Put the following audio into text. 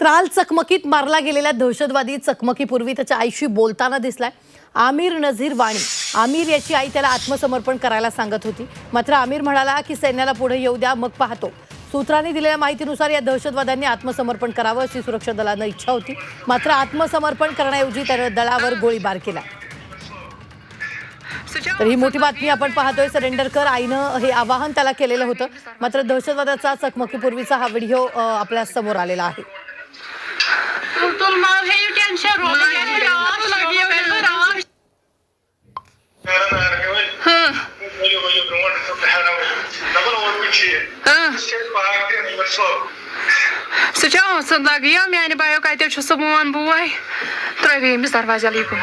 त्राल चकमकीत मारला गेलेल्या दहशतवादी चकमकीपूर्वी त्याच्या आईशी बोलताना दिसलाय. आमिर नझीर वाणी. आमिर याची आई त्याला आत्मसमर्पण करायला सांगत होती. मात्र आमिर म्हणाला की सैन्याला पुढे येऊ द्या मग पाहतो. सूत्रांनी दिलेल्या माहितीनुसार या दहशतवाद्यांनी आत्मसमर्पण करावं अशी सुरक्षा दलानं इच्छा होती. मात्र आत्मसमर्पण करण्याऐवजी त्यानं दलावर गोळीबार केला. तर ही मोठी बातमी आपण पाहतोय. सरेंडर कर आईनं हे आवाहन त्याला केलेलं होतं. मात्र दहशतवादाचा चकमकीपूर्वीचा हा व्हिडिओ आपल्यासमोर आलेला आहे. Сначала сын лагия меня не боюсь, когда я чувствую мон буй. Трови мы зарвазили его.